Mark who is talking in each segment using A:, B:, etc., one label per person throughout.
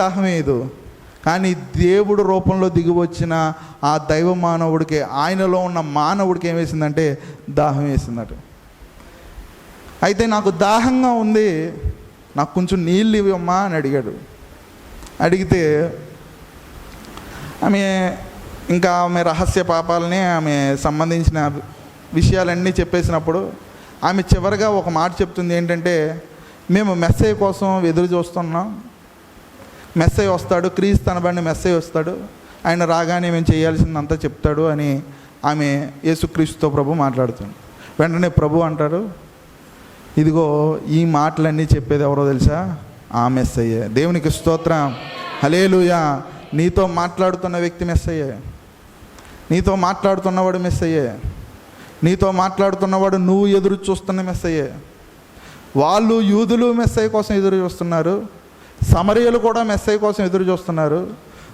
A: దాహం ఏదు కానీ దేవుడు రూపంలో దిగివచ్చిన ఆ దైవ మానవుడికి ఆయనలో ఉన్న మానవుడికి ఏం వేసిందంటే దాహం వేసిందట. అయితే నాకు దాహంగా ఉంది నాకు కొంచెం నీళ్ళు ఇవ్వమ్మా అని అడిగాడు. అడిగితే ఆమె ఇంకా ఆమె రహస్య పాపాలని ఆమె సంబంధించిన విషయాలన్నీ చెప్పేసినప్పుడు ఆమె చివరిగా ఒక మాట చెప్తుంది ఏంటంటే మేము మెస్సేజ్ కోసం ఎదురు చూస్తున్నాం. మెస్సే వస్తాడు క్రీస్తు తనబడిన మెస్సేజ్ వస్తాడు ఆయన రాగానే మేము చేయాల్సిందంతా చెప్తాడు అని ఆమె యేసుక్రీస్తుతో ప్రభు మాట్లాడుతుంది. వెంటనే ప్రభు అంటాడు ఇదిగో ఈ మాటలన్నీ చెప్పేది ఎవరో తెలుసా? ఆ మెస్సయ్యే. దేవునికి స్తోత్రం. హలేలుయా నీతో మాట్లాడుతున్న వ్యక్తి మెస్సయ్యే. నీతో మాట్లాడుతున్నవాడు మెస్సయ్యే. నీతో మాట్లాడుతున్నవాడు నువ్వు ఎదురు చూస్తున్న మెస్సయ్యే. వాళ్ళు యూదులు మెస్సయ్య కోసం ఎదురు చూస్తున్నారు. సమరియలు కూడా మెస్సయ్య కోసం ఎదురు చూస్తున్నారు.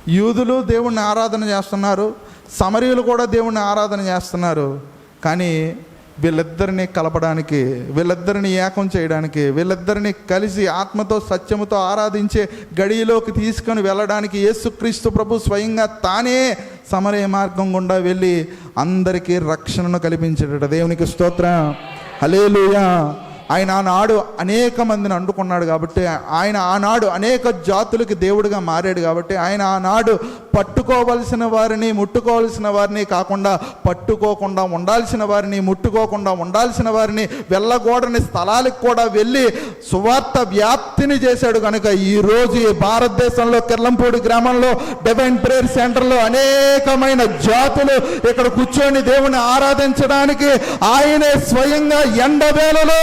A: యూదులు దేవుణ్ణి ఆరాధన చేస్తున్నారు. సమరియలు కూడా దేవుణ్ణి ఆరాధన చేస్తున్నారు. కానీ వీళ్ళిద్దరిని కలపడానికి వీళ్ళిద్దరిని ఏకం చేయడానికి వీళ్ళిద్దరిని కలిసి ఆత్మతో సత్యముతో ఆరాధించే గడిలోకి తీసుకొని వెళ్ళడానికి యేసుక్రీస్తు ప్రభు స్వయంగా తానే సమరయ మార్గం గుండా వెళ్ళి అందరికీ రక్షణను కల్పించేటట. దేవునికి స్తోత్రం. హలేలుయా ఆయన ఆనాడు అనేక మందిని అండుకున్నాడు కాబట్టి ఆయన ఆనాడు అనేక జాతులకి దేవుడిగా మారాడు కాబట్టి ఆయన ఆనాడు పట్టుకోవలసిన వారిని ముట్టుకోవలసిన వారిని కాకుండా పట్టుకోకుండా ఉండాల్సిన వారిని ముట్టుకోకుండా ఉండాల్సిన వారిని వెళ్ళకూడని స్థలాలకు కూడా వెళ్ళి సువార్త వ్యాప్తిని చేశాడు కనుక ఈరోజు ఈ భారతదేశంలో కిర్లంపూడి గ్రామంలో డివైన్ ప్రేయర్ సెంటర్లో అనేకమైన జాతులు ఇక్కడ కూర్చొని దేవుని ఆరాధించడానికి ఆయనే స్వయంగా ఎండవేళలో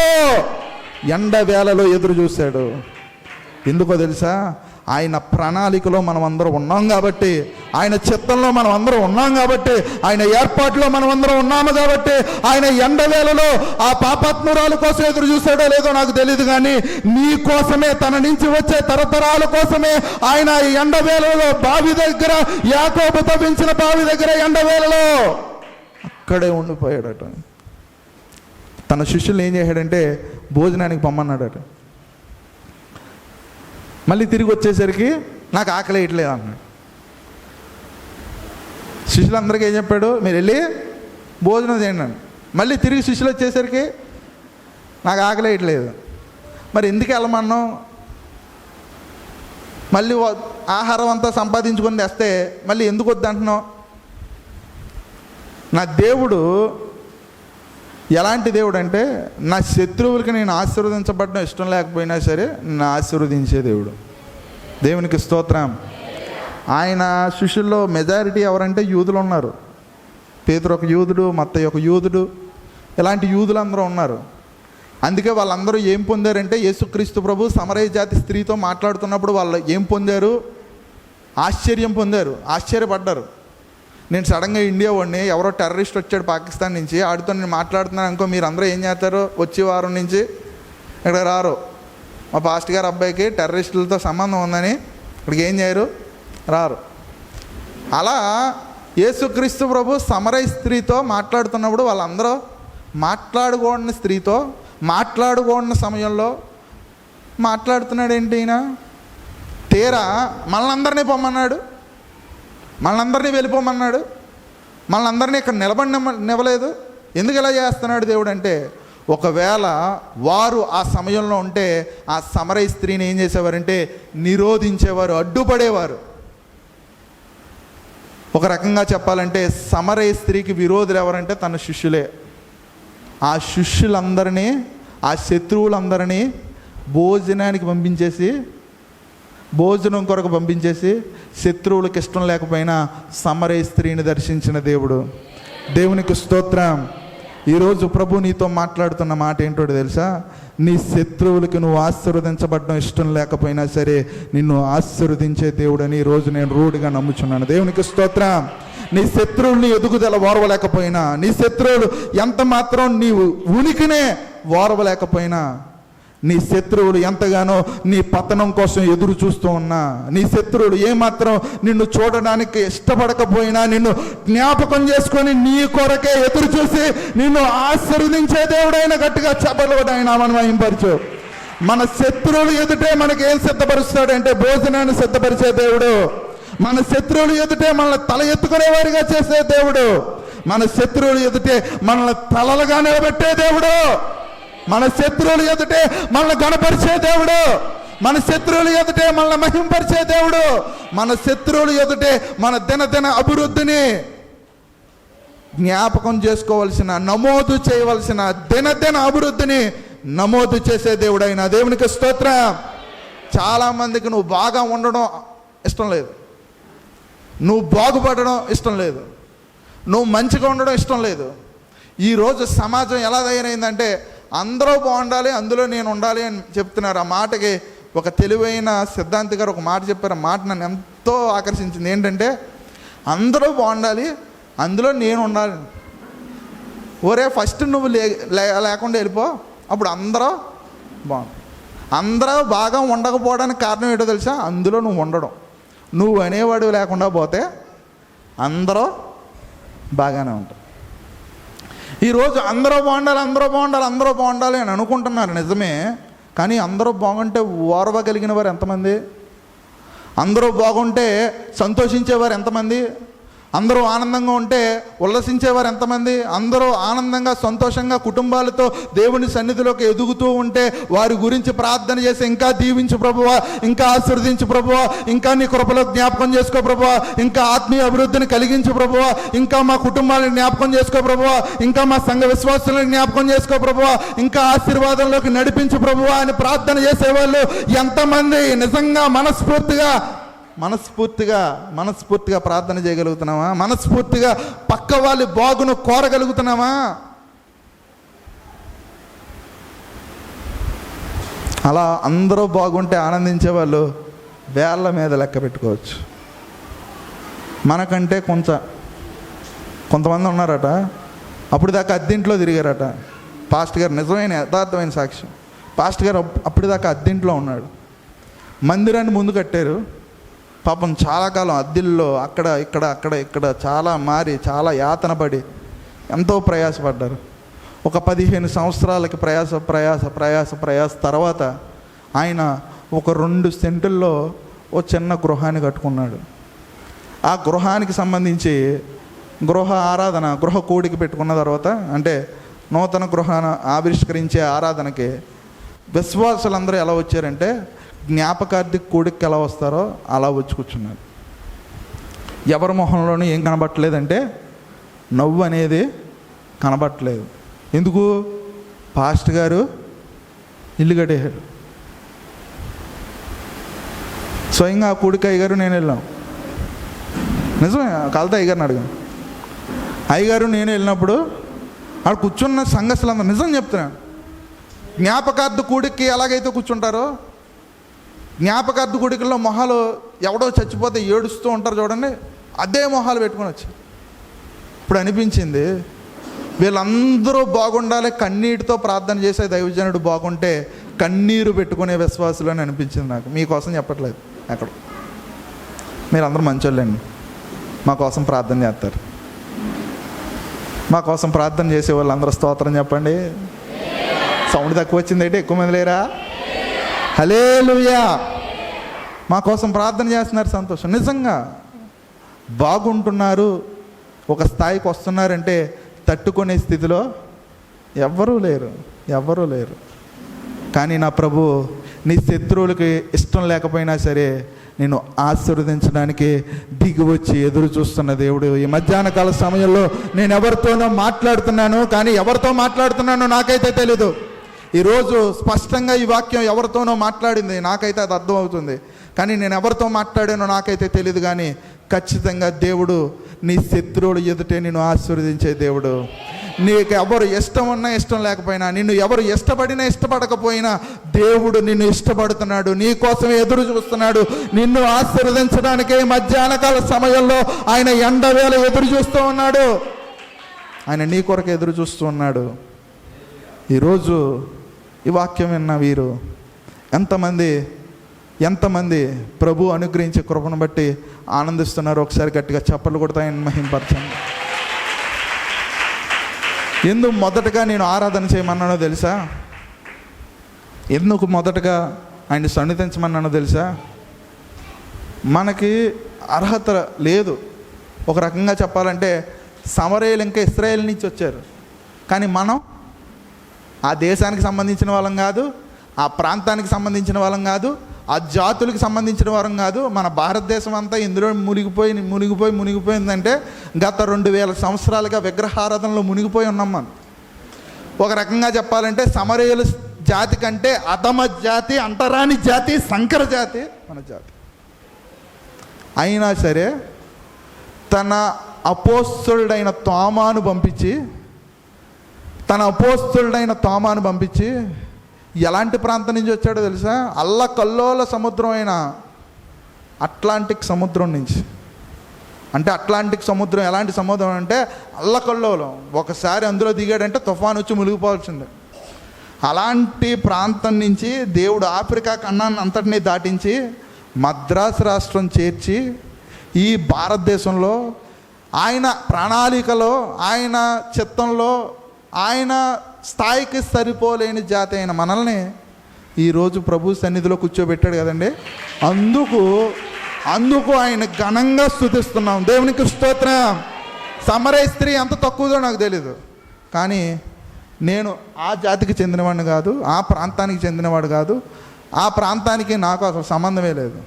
A: ఎండవేళలో ఎదురు చూశాడు. ఎందుకో తెలుసా? ఆయన ప్రణాళికలో మనం అందరం ఉన్నాం కాబట్టి ఆయన చిత్తంలో మనం అందరం ఉన్నాం కాబట్టి ఆయన ఏర్పాట్లో మనం అందరం ఉన్నాము కాబట్టి ఆయన ఎండవేళలో ఆ పాపాత్మురాల కోసం ఎదురు చూశాడో లేదో నాకు తెలియదు కానీ నీ కోసమే తన నుంచి వచ్చే తరతరాల కోసమే ఆయన ఎండవేళలో బావి దగ్గర యాకోబు తవ్వించిన బావి దగ్గర ఎండవేళలో అక్కడే ఉండిపోయాడట. తన శిష్యులు ఏం చేశాడంటే భోజనానికి పొమ్మన్నాడట. మళ్ళీ తిరిగి వచ్చేసరికి నాకు ఆకలి వేయట్లేదు అన్నాడు. శిష్యులందరికీ ఏం చెప్పాడు? మీరు వెళ్ళి భోజనం చేయండి మళ్ళీ తిరిగి శిష్యులు వచ్చేసరికి నాకు ఆకలి వేయట్లేదు మరి ఎందుకు వెళ్ళమన్నాం మళ్ళీ ఆహారం అంతా సంపాదించుకొని తెస్తే మళ్ళీ ఎందుకు వద్దంటున్నాం నా దేవుడు ఎలాంటి దేవుడు అంటే నా శత్రువులకి నేను ఆశీర్వదించబడడం ఇష్టం లేకపోయినా సరే నన్ను ఆశీర్వదించే దేవుడు. దేవునికి స్తోత్రం. ఆయన శిష్యుల్లో మెజారిటీ ఎవరంటే యూదులు ఉన్నారు. పేతురు ఒక యూదుడు మత్తయ్య ఒక యూదుడు ఇలాంటి యూదులు అందరూ ఉన్నారు. అందుకే వాళ్ళందరూ ఏం పొందారంటే యేసుక్రీస్తు ప్రభు సమరయ జాతి స్త్రీతో మాట్లాడుతున్నప్పుడు వాళ్ళు ఏం పొందారు? ఆశ్చర్యం పొందారు ఆశ్చర్యపడ్డారు. నేను సడన్గా ఇండియా వాడిని ఎవరో టెర్రరిస్ట్ వచ్చాడు పాకిస్తాన్ నుంచి ఆడితో నేను మాట్లాడుతున్నాను అనుకో మీరు అందరూ ఏం చేస్తారు? వచ్చే వారం నుంచి ఇక్కడ రారు. మా పాస్ట్ గారు అబ్బాయికి టెర్రరిస్టులతో సంబంధం ఉందని ఇక్కడికి ఏం చేయరు? రారు. అలా యేసుక్రీస్తు ప్రభు సమరై స్త్రీతో మాట్లాడుతున్నప్పుడు వాళ్ళందరూ మాట్లాడుకోని స్త్రీతో మాట్లాడుకోని సమయంలో మాట్లాడుతున్నాడు ఏంటి ఈయన? తీరా మనందరినీ పొమ్మన్నాడు. మనందరినీ వెళ్ళిపోమన్నాడు. మనందరినీ ఇక్కడ నిలబడి నివ్వలేదు ఎందుకు ఇలా చేస్తున్నాడు దేవుడు అంటే ఒకవేళ వారు ఆ సమయంలో ఉంటే ఆ సమరయ స్త్రీని ఏం చేసేవారంటే నిరోధించేవారు అడ్డుపడేవారు. ఒక రకంగా చెప్పాలంటే సమరయ స్త్రీకి విరోధులు ఎవరంటే తన శిష్యులే. ఆ శిష్యులందరినీ ఆ శత్రువులందరినీ భోజనానికి పంపించేసి భోజనం కొరకు పంపించేసి శత్రువులకు ఇష్టం లేకపోయినా సమరే స్త్రీని దర్శించిన దేవుడు. దేవునికి స్తోత్రం. ఈరోజు ప్రభు నీతో మాట్లాడుతున్న మాట ఏంటో తెలుసా? నీ శత్రువులకి నువ్వు ఆశీర్వదించబడడం ఇష్టం లేకపోయినా సరే నిన్ను ఆశీర్వదించే దేవుడని ఈరోజు నేను రూఢిగా నమ్ముచున్నాను. దేవునికి స్తోత్రం. నీ శత్రువుల్ని ఎదుగుదల ఓర్వలేకపోయినా నీ శత్రువులు ఎంత మాత్రం నీ ఉనికినే ఓర్వలేకపోయినా నీ శత్రువులు ఎంతగానో నీ పతనం కోసం ఎదురు చూస్తూ ఉన్నా నీ శత్రువులు ఏమాత్రం నిన్ను చూడడానికి ఇష్టపడకపోయినా నిన్ను జ్ఞాపకం చేసుకొని నీ కొరకే ఎదురు చూసి నిన్ను ఆశీర్వదించే దేవుడైన గట్టిగా చెప్పలు ఆయన మనం వహింపరచు మన శత్రువులు ఎదుటే మనకి ఏం సిద్ధపరుస్తాడంటే భోజనాన్ని సిద్ధపరిచే దేవుడు. మన శత్రువులు ఎదుటే మనల్ని తల ఎత్తుకునేవారిగా చేసే దేవుడు. మన శత్రువులు ఎదుటే మనల్ని తలలుగా నిలబెట్టే దేవుడు. మన శత్రువులు ఎదుటే మనల్ని గణపరిచే దేవుడు. మన శత్రువులు ఎదుటే మనల్ని మహింపరిచే దేవుడు. మన శత్రువులు ఎదుటే మన దినదిన అభివృద్ధిని జ్ఞాపకం చేసుకోవలసిన నమోదు చేయవలసిన దినదిన అభివృద్ధిని నమోదు చేసే దేవుడైన దేవునికి స్తోత్రం. చాలా మందికి నువ్వు బాగా ఉండడం ఇష్టం లేదు. నువ్వు బాగుపడడం ఇష్టం లేదు. నువ్వు మంచిగా ఉండడం ఇష్టం లేదు. ఈరోజు సమాజం ఎలా తయారైందంటే అందరూ బాగుండాలి అందులో నేను ఉండాలి అని చెప్తున్నారు. ఆ మాటకి ఒక తెలివైన సిద్ధాంతి గారు ఒక మాట చెప్పారు. ఆ మాట నన్ను ఎంతో ఆకర్షించింది. ఏంటంటే అందరూ బాగుండాలి అందులో నేను ఉండాలి. ఒరే ఫస్ట్ నువ్వు లే లేకుండా వెళ్ళిపో అప్పుడు అందరూ బాగుంది అందరూ బాగా ఉండకపోవడానికి కారణం ఏంటో తెలుసా? అందులో నువ్వు ఉండడం. నువ్వు అనేవాడు లేకుండా పోతే అందరూ బాగానే ఉంటారు. ఈరోజు అందరూ బాగుండాలి అందరూ బాగుండాలి అందరూ బాగుండాలి అని అనుకుంటున్నారు నిజమే. కానీ అందరూ బాగుంటే ఓర్వగలిగిన వారు ఎంతమంది? అందరూ బాగుంటే సంతోషించేవారు ఎంతమంది? అందరూ ఆనందంగా ఉంటే ఉల్లసించేవారు ఎంతమంది? అందరూ ఆనందంగా సంతోషంగా కుటుంబాలతో దేవుని సన్నిధిలోకి ఎదుగుతూ ఉంటే వారి గురించి ప్రార్థన చేసి ఇంకా దీవించు ప్రభువా ఇంకా ఆశీర్వదించు ప్రభువా ఇంకా నీ కృపలో జ్ఞాపకం చేసుకో ప్రభువా ఇంకా ఆత్మీయ అభివృద్ధిని కలిగించు ప్రభువా ఇంకా మా కుటుంబాలను జ్ఞాపకం చేసుకో ప్రభువా ఇంకా మా సంఘ విశ్వాసులను జ్ఞాపకం చేసుకో ప్రభువా ఇంకా ఆశీర్వాదంలోకి నడిపించు ప్రభువా అని ప్రార్థన చేసేవాళ్ళు ఎంతమంది? నిజంగా మనస్ఫూర్తిగా మనస్ఫూర్తిగా మనస్ఫూర్తిగా ప్రార్థన చేయగలుగుతున్నామా మనస్ఫూర్తిగా పక్క వాళ్ళ బాగును కోరగలుగుతున్నామా అలా అందరూ బాగుంటే ఆనందించే వాళ్ళు వేళ్ళ మీద లెక్క పెట్టుకోవచ్చు. మనకంటే కొంచెం కొంతమంది ఉన్నారట. అప్పుడు దాకా అద్దెంట్లో తిరిగారట. పాస్ట్ గారు నిజమైన యథార్థమైన సాక్ష్యం. పాస్ట్ గారు అప్పటిదాకా అప్పుడు దాకా అద్దెంట్లో ఉన్నాడు. మందిరాన్ని ముందు కట్టారు. పాపం చాలా కాలం అద్దెల్లో అక్కడ ఇక్కడ అక్కడ ఇక్కడ చాలా మారి చాలా యాతన పడి ఎంతో ప్రయాసపడ్డారు. ఒక పదిహేను సంవత్సరాలకి ప్రయాస ప్రయాస ప్రయాస ప్రయాస తర్వాత ఆయన ఒక రెండు సెంటుల్లో ఓ చిన్న గృహాన్ని కట్టుకున్నాడు. ఆ గృహానికి సంబంధించి గృహ ఆరాధన గృహ కూడికి పెట్టుకున్న తర్వాత అంటే నూతన గృహాన ఆవిష్కరించే ఆరాధనకి విశ్వాసులందరూ ఎలా వచ్చారంటే జ్ఞాపకార్థి కూడికి ఎలా వస్తారో అలా వచ్చి కూర్చున్నారు. ఎవరి మొహంలోనూ ఏం కనబట్టలేదంటే నవ్వు అనేది కనబట్టలేదు. ఎందుకు? పాస్ట్ గారు ఇల్లు కట్టేశారు. స్వయంగా ఆ కూడికి అయ్యగారు నేను వెళ్ళాం. నిజమే కలత అయ్యగారిని అడిగాను. అయ్యగారు నేను వెళ్ళినప్పుడు ఆడ కూర్చున్న సంఘస్థులందరూ నిజం చెప్తున్నాను జ్ఞాపకార్థ కూడికి ఎలాగైతే కూర్చుంటారో జ్ఞాపకార్థ గుడికల్లో మొహాలు ఎవడో చచ్చిపోతే ఏడుస్తూ ఉంటారు చూడండి అదే మొహాలు పెట్టుకొని వచ్చారు. ఇప్పుడు అనిపించింది వీళ్ళందరూ బాగుండాలి కన్నీటితో ప్రార్థన చేసే దైవజనుడు బాగుంటే కన్నీరు పెట్టుకునే విశ్వాసులు అని అనిపించింది నాకు. మీకోసం చెప్పట్లేదు అక్కడ మీరందరూ మంచోళ్ళండి. మా కోసం ప్రార్థన చేస్తారు. మా కోసం ప్రార్థన చేసే వాళ్ళందరూ స్తోత్రం చెప్పండి. సౌండ్ తక్కువ వచ్చింది అయితే ఎక్కువ మంది లేరా? హలే మా కోసం ప్రార్థన చేస్తున్నారు సంతోషం. నిజంగా బాగుంటున్నారు ఒక స్థాయికి వస్తున్నారంటే తట్టుకునే స్థితిలో ఎవ్వరూ లేరు ఎవ్వరూ లేరు. కానీ నా ప్రభు నీ శత్రువులకి ఇష్టం లేకపోయినా సరే నేను ఆశీర్వదించడానికి దిగి వచ్చి ఎదురు చూస్తున్న దేవుడు. ఈ మధ్యాహ్న కాల సమయంలో నేను ఎవరితోనో మాట్లాడుతున్నాను కానీ ఎవరితో మాట్లాడుతున్నానో నాకైతే తెలీదు. ఈరోజు స్పష్టంగా ఈ వాక్యం ఎవరితోనో మాట్లాడింది నాకైతే అది అర్థమవుతుంది. కానీ నేను ఎవరితో మాట్లాడానో నాకైతే తెలియదు కానీ ఖచ్చితంగా దేవుడు నీ శత్రువులు ఎదుటే నేను ఆశీర్వదించే దేవుడు. నీకు ఎవరు ఇష్టం ఉన్నా ఇష్టం లేకపోయినా నిన్ను ఎవరు ఇష్టపడినా ఇష్టపడకపోయినా దేవుడు నిన్ను ఇష్టపడుతున్నాడు. నీ కోసం ఎదురు చూస్తున్నాడు. నిన్ను ఆశీర్వదించడానికే మధ్యాహ్న కాల సమయంలో ఆయన ఎండవేళ ఎదురు చూస్తూ ఉన్నాడు. ఆయన నీ కొరకు ఎదురు చూస్తూ ఉన్నాడు. ఈరోజు ఈ వాక్యం విన్న వీరు ఎంతమంది ఎంతమంది ప్రభు అనుగ్రహించే కృపను బట్టి ఆనందిస్తున్నారు? ఒకసారి గట్టిగా చప్పట్లు కొడతాయని మహింపరచండి. ఎందుకు మొదటగా నేను ఆరాధన చేయమన్నానో తెలుసా? ఎందుకు మొదటగా ఆయన సన్నిధించమన్నానో తెలుసా? మనకి అర్హత లేదు. ఒక రకంగా చెప్పాలంటే సమరేలు ఇంకా ఇస్రాయేల్ నుంచి వచ్చారు. కానీ మనం ఆ దేశానికి సంబంధించిన వాళ్ళం కాదు ఆ ప్రాంతానికి సంబంధించిన వాళ్ళం కాదు ఆ జాతులకు సంబంధించిన వారం కాదు మన భారతదేశం అంతా ఇందులో మునిగిపోయి మునిగిపోయి మునిగిపోయిందంటే గత రెండు వేల సంవత్సరాలుగా విగ్రహారాధనలో మునిగిపోయి ఉన్నాం మనం. ఒక రకంగా చెప్పాలంటే సమరయుల జాతి కంటే అధమ జాతి అంటరాని జాతి సంకర జాతి మన జాతి. అయినా సరే తన అపోస్తుడైన తోమాను పంపించి తన అపోస్తుడైన తోమాను పంపించి ఎలాంటి ప్రాంతం నుంచి వచ్చాడో తెలుసా? అల్ల కల్లోల సముద్రం అయిన అట్లాంటిక్ సముద్రం నుంచి. అంటే అట్లాంటిక్ సముద్రం ఎలాంటి సముద్రం అంటే అల్లకల్లోలం ఒకసారి అందులో దిగాడంటే తుఫాన్ వచ్చి మునిగిపోవాల్సిందే. అలాంటి ప్రాంతం నుంచి దేవుడు ఆఫ్రికా ఖండాన్ని అంతటినీ దాటించి మద్రాసు రాష్ట్రం చేర్చి ఈ భారతదేశంలో ఆయన ప్రణాళికలో ఆయన చిత్తంలో ఆయన స్థాయికి సరిపోలేని జాతి అయిన మనల్ని ఈరోజు ప్రభు సన్నిధిలో కూర్చోబెట్టాడు కదండి? అందుకు అందుకు ఆయన ఘనంగా స్థుతిస్తున్నాం. దేవునికి స్తోత్రం. సమరే స్త్రీ ఎంత తక్కువదో నాకు తెలీదు. కానీ నేను ఆ జాతికి చెందినవాడిని కాదు ఆ ప్రాంతానికి చెందినవాడు కాదు ఆ ప్రాంతానికి నాకు అసలు సంబంధమే లేదు.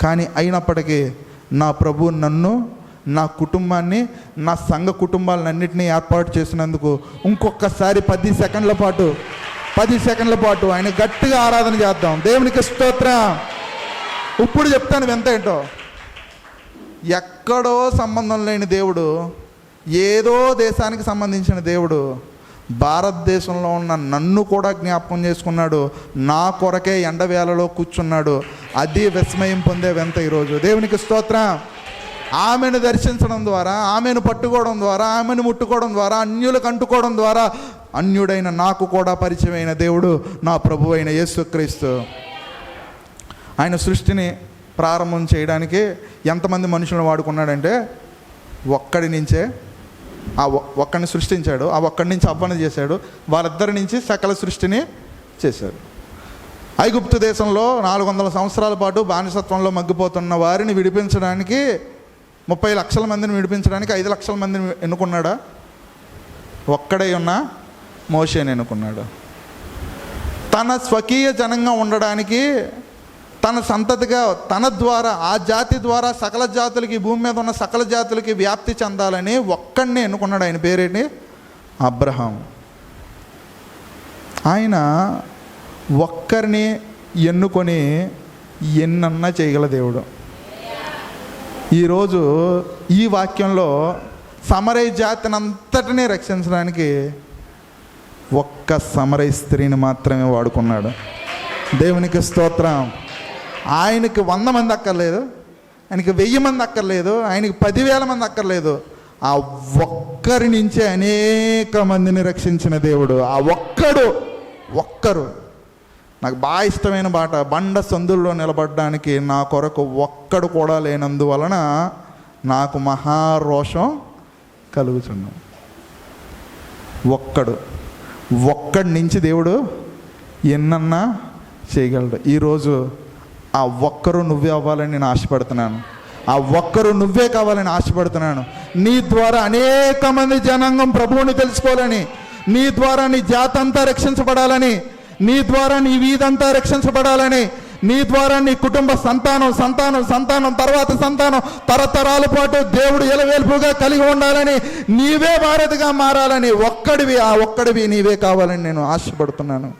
A: కానీ అయినప్పటికీ నా ప్రభు నన్ను నా కుటుంబాన్ని నా సంఘ కుటుంబాలన్నింటినీ ఏర్పాటు చేసినందుకు ఇంకొకసారి పది సెకండ్ల పాటు పది సెకండ్ల పాటు ఆయన గట్టిగా ఆరాధన చేద్దాం. దేవునికి స్తోత్రం. ఇప్పుడు చెప్తాను ఎంత ఏంటో. ఎక్కడో సంబంధం లేని దేవుడు ఏదో దేశానికి సంబంధించిన దేవుడు భారతదేశంలో ఉన్న నన్ను కూడా జ్ఞాపకం చేసుకున్నాడు. నా కొరకే ఎండవేళలో కూర్చున్నాడు. అది విస్మయం పొందే వింత ఈరోజు. దేవునికి స్తోత్రం. ఆమెను దర్శించడం ద్వారా ఆమెను పట్టుకోవడం ద్వారా ఆమెను ముట్టుకోవడం ద్వారా అన్యులకు అంటుకోవడం ద్వారా అన్యుడైన నాకు కూడా పరిచయమైన దేవుడు నా ప్రభు అయిన యేసుక్రీస్తు. ఆయన సృష్టిని ప్రారంభం చేయడానికి ఎంతమంది మనుషులను వాడుకున్నాడంటే ఒక్కడి నుంచే ఆ ఒక్కడిని సృష్టించాడు ఆ ఒక్కడి నుంచి అవ్వని చేశాడు వాళ్ళిద్దరి నుంచి సకల సృష్టిని చేశాడు. ఐగుప్తు దేశంలో నాలుగు వందల సంవత్సరాల పాటు బానిసత్వంలో మగ్గిపోతున్న వారిని విడిపించడానికి ముప్పై లక్షల మందిని విడిపించడానికి ఐదు లక్షల మందిని ఎన్నుకున్నాడా? ఒక్కడై ఉన్న మోషేని ఎన్నుకున్నాడు. తన స్వకీయ జనంగా ఉండడానికి తన సంతతిగా తన ద్వారా ఆ జాతి ద్వారా సకల జాతులకి భూమి మీద ఉన్న సకల జాతులకి వ్యాప్తి చెందాలని ఒక్కడిని ఎన్నుకున్నాడు ఆయన పేరేంటి? అబ్రహాం. ఆయన ఒక్కరిని ఎన్నుకొని ఎన్నన్నా చేయగల దేవుడు. ఈరోజు ఈ వాక్యంలో సమరై జాతినంతటినీ రక్షించడానికి ఒక్క సమరై స్త్రీని మాత్రమే వాడుకున్నాడు. దేవునికి స్తోత్రం. ఆయనకి వంద మంది అక్కర్లేదు ఆయనకి వెయ్యి మంది అక్కర్లేదు ఆయనకి పదివేల మంది అక్కర్లేదు. ఆ ఒక్కరి నుంచే అనేక మందిని రక్షించిన దేవుడు. ఆ ఒక్కడు ఒక్కరు. నాకు బాగా ఇష్టమైన పాట బండ సందుల్లో నిలబడడానికి నా కొరకు ఒక్కడు కూడా లేనందువలన నాకు మహారోషం కలుగుతున్నాం ఒక్కడు ఒక్కడి నుంచి దేవుడు ఎన్నన్నా చేయగలడు. ఈరోజు ఆ ఒక్కరు నువ్వే అవ్వాలని నేను ఆశపడుతున్నాను. ఆ ఒక్కరు నువ్వే కావాలని ఆశపడుతున్నాను. నీ ద్వారా అనేక మంది జనాంగం ప్రభువుని తెలుసుకోవాలని నీ ద్వారా నీ జాతంతా అంతా రక్షించబడాలని నీ ద్వారా నీ వీధంతా రక్షించబడాలని నీ ద్వారా నీ కుటుంబ సంతానం సంతానం సంతానం తర్వాత సంతానం తరతరాల పాటు దేవుడు ఎలవేల్పుగా కలిగి ఉండాలని నీవే భారతిగా మారాలని ఒక్కడివి ఆ ఒక్కడివి నీవే కావాలని నేను ఆశపడుతున్నాను.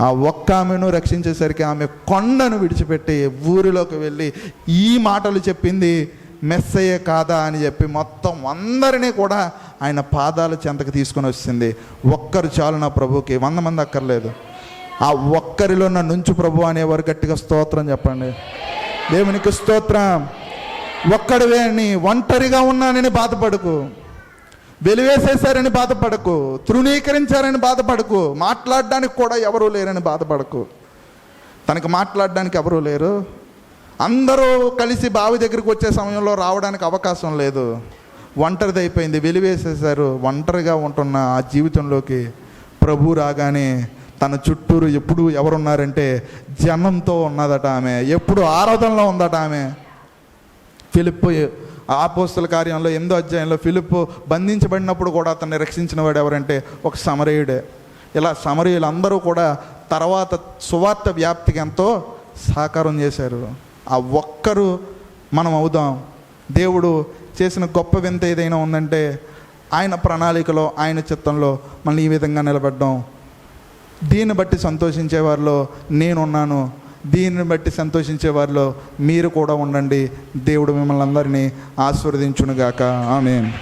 A: ఆ ఒక్క ఆమెను రక్షించేసరికి ఆమె కొండను విడిచిపెట్టి ఊరిలోకి వెళ్ళి ఈ మాటలు చెప్పింది మెస్సయ్యే కాదా? అని చెప్పి మొత్తం అందరినీ కూడా ఆయన పాదాల చెంతకు తీసుకొని వచ్చింది. ఒక్కరు చాలు నా ప్రభుకి వంద మంది అక్కర్లేదు. ఆ ఒక్కరిలో నా నుంచు ప్రభు అనేవారు గట్టిగా స్తోత్రం చెప్పండి. దేవునికి స్తోత్రం. ఒక్కడివే అని ఒంటరిగా ఉన్నానని బాధపడకు. వెలివేసేశారని బాధపడకు. తృణీకరించారని బాధపడకు. మాట్లాడడానికి కూడా ఎవరూ లేరని బాధపడకు. తనకు మాట్లాడడానికి ఎవరూ లేరు. అందరూ కలిసి బావి దగ్గరికి వచ్చే సమయంలో రావడానికి అవకాశం లేదు. ఒంటరిది అయిపోయింది వెలివేసేశారు. ఒంటరిగా ఉంటున్న ఆ జీవితంలోకి ప్రభు రాగానే తన చుట్టూరు ఎప్పుడు ఎవరున్నారంటే జనంతో ఉన్నదట ఆమె. ఎప్పుడు ఆరాధనలో ఉందట ఆమె. ఫిలిప్ ఆపోస్తుల కార్యంలో ఎనిమిదో అధ్యాయంలో ఫిలిప్ బంధించబడినప్పుడు కూడా అతన్ని రక్షించిన వాడు ఎవరంటే ఒక సమరయుడే. ఇలా సమరయులందరూ కూడా తర్వాత సువార్త వ్యాప్తికి ఎంతో సహకారం చేశారు. ఆ ఒక్కరు మనం అవుదాం. దేవుడు చేసిన గొప్ప వింత ఏదైనా ఉందంటే ఆయన ప్రణాళికలో ఆయన చిత్తంలో మనల్ని ఈ విధంగా నిలబడ్డాం. దీన్ని బట్టి సంతోషించే వారిలో నేనున్నాను. దీన్ని బట్టి సంతోషించే వారిలో మీరు కూడా ఉండండి. దేవుడు మిమ్మల్ని అందరినీ ఆశీర్వదించునుగాక. ఆమె